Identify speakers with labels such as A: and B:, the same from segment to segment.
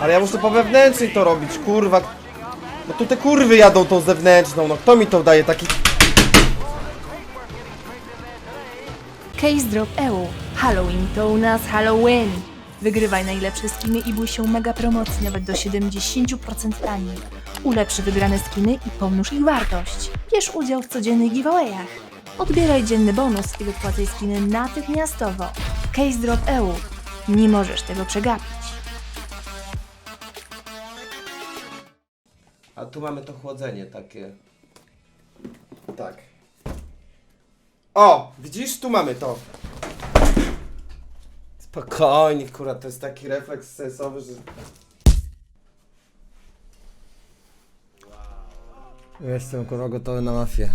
A: Ale ja muszę po wewnętrznej to robić, kurwa. No tu te kurwy jadą tą zewnętrzną, no kto mi to daje taki...
B: Case Drop EU. Halloween to u nas Halloween. Wygrywaj najlepsze skiny i bój się mega promocji nawet do 70% taniej. Ulepszy wygrane skiny i pomnóż ich wartość. Bierz udział w codziennych giveawayach. Odbieraj dzienny bonus i wypłacaj skiny natychmiastowo. Case Drop EU. Nie możesz tego przegapić.
A: A tu mamy to chłodzenie takie. Tak. O! Widzisz? Tu mamy to. Spokojnie, kurwa, to jest taki refleks sensowy, że... Jestem kurwa gotowy na mafię.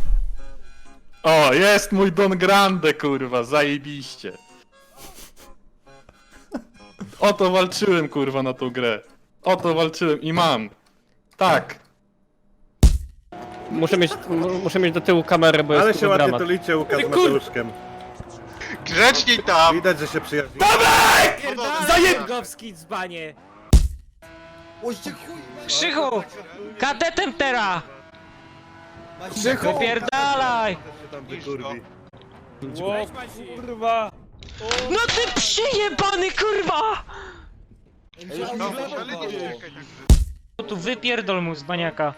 C: O, jest mój Don Grande, kurwa, zajebiście. O to walczyłem, kurwa, na tą grę. O to walczyłem i mam. Tak.
D: Muszę mieć, mu- muszę mieć do tyłu kamerę, bo
E: Ale
D: jest
E: się
D: kurwa
E: ładnie
D: dramat.
E: tulicie Łukasz z Mateuszkiem.
C: Grzeczniej tam!
E: Widać, że się przyjaźni.
F: Zajebgowski dzbanie!
G: Krzychu! Kadetem teraz! Krzychu! Wypierdalaj!
E: się tam wykurwi.
F: Kurwa!
G: No ty przyjebany kurwa! Tu wypierdol mu z baniaka.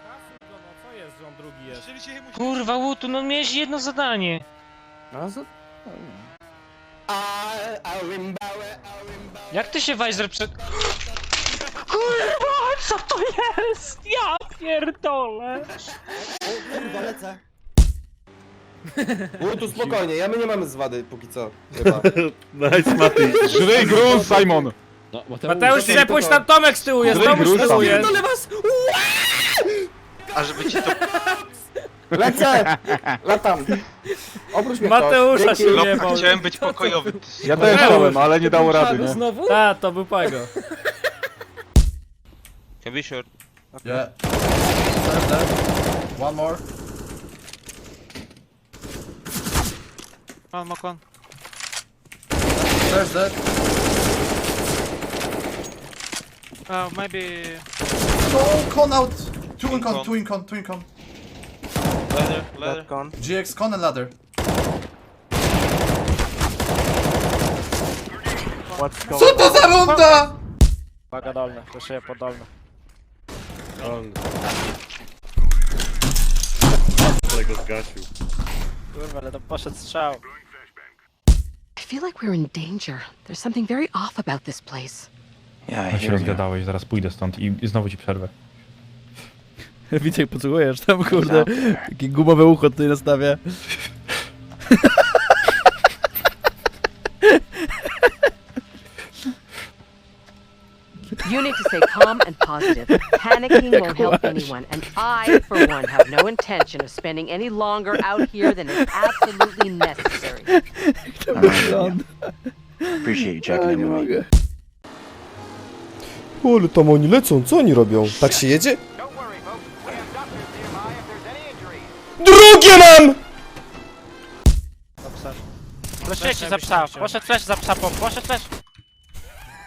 F: Jest?
G: Kurwa Łutu, no miałeś jedno zadanie. Jak ty się Weiser przed... Kurwa, co to jest? Ja pierdolę!
A: No tu spokojnie, ja my nie mamy zwady póki co. Chyba.
E: Nice, Mati.
C: Żyj gruz, Simon!
F: Mateusz, przepuść tam Tomek z tyłu jest, Tomuś z tyłu jest!
A: Lecę! Latam! Oprócz mnie
F: Mateusza
A: ktoś.
F: się
A: Dzięki.
F: nie bał.
H: Chciałem być pokojowy.
C: Ja też chciałem, ale nie dało rady, nie?
D: Znowu?
F: Ta, to był Pago.
H: Can be sure.
I: Yeah. One more.
H: One more con.
I: Serve that.
H: Uh, maybe
I: Oh, con out. Two in con,
H: con.
I: two in con, two in con.
H: Ladder, ladder. con.
I: GX con and ladder. Co to za runda?
F: Paga dolny, przeszyję podolny.
E: Ale go zgasił.
F: Kurwa, ale to poszedł strzał.
J: I feel like we're in danger. There's something very off about this place.
C: Ja się rozgadałeś, zaraz pójdę stąd i, i znowu ci przerwę.
D: Widzę, jak podsłuchujesz tam, kurde. Takie gumowe ucho tutaj nastawia.
J: You need to stay calm and positive. Panicking won't help anyone, and I, for one, have no intention of spending any longer out here than is absolutely necessary.
D: nie mogę.
A: Ale tam oni lecą, co oni robią? Tak się jedzie? Drugie mam!
F: Fleszuje ci za psa, poszedł flash za psa, po- poszedł flash.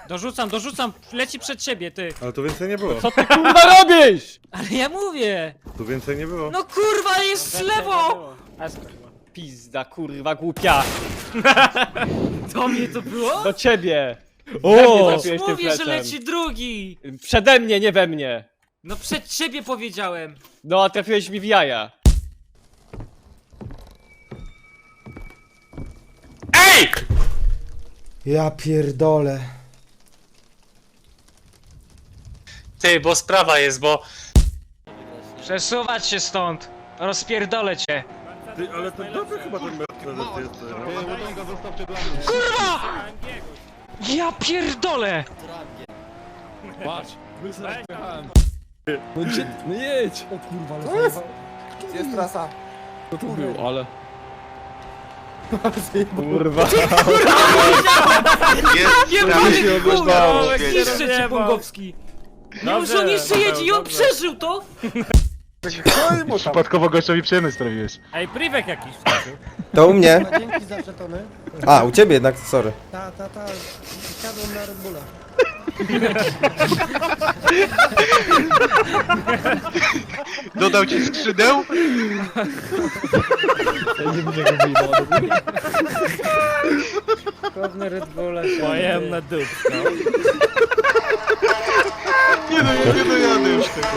F: Dorzucam, dorzucam, leci przed siebie, ty.
E: Ale tu więcej nie było.
F: Co ty kurwa robisz? Ale ja mówię!
E: Tu więcej nie było.
F: No kurwa, jest w lewo! Pizda, kurwa, głupia. Do mnie to było? Do ciebie. O, mówię, że leci drugi. Przede mnie, nie we mnie. No przed ciebie powiedziałem. No, a trafiłeś mi w jaja.
A: Ja pierdolę.
F: Ty, bo sprawa jest, bo...
G: Przesuwać się stąd! Rozpierdolę cię!
E: Ty, ale to dobrze chyba ten Mercedes jest. no.
G: Kurwa! Ja pierdolę!
D: No jedź! O kurwa, ale
A: Jest trasa.
D: Co to było, ale...
F: Kurwa.
H: Jest prawie
F: Kurwa,
H: Świetnie.
F: niszczy cię. Mimo, że on jeszcze jedzie i on przeżył to?
C: Przypadkowo gościowi przyjemność sprawiłeś.
F: Ej, privek jakiś.
A: To u mnie.
I: Dzięki za żetony.
A: A, u ciebie jednak, sorry.
I: Ta, ta, ta. Siadłem na Red Bulla.
H: Dodał ci skrzydeł?
F: Pewne Red Bulla się... Pojem na dupko. Nie, no, ja nie dojadę już tego.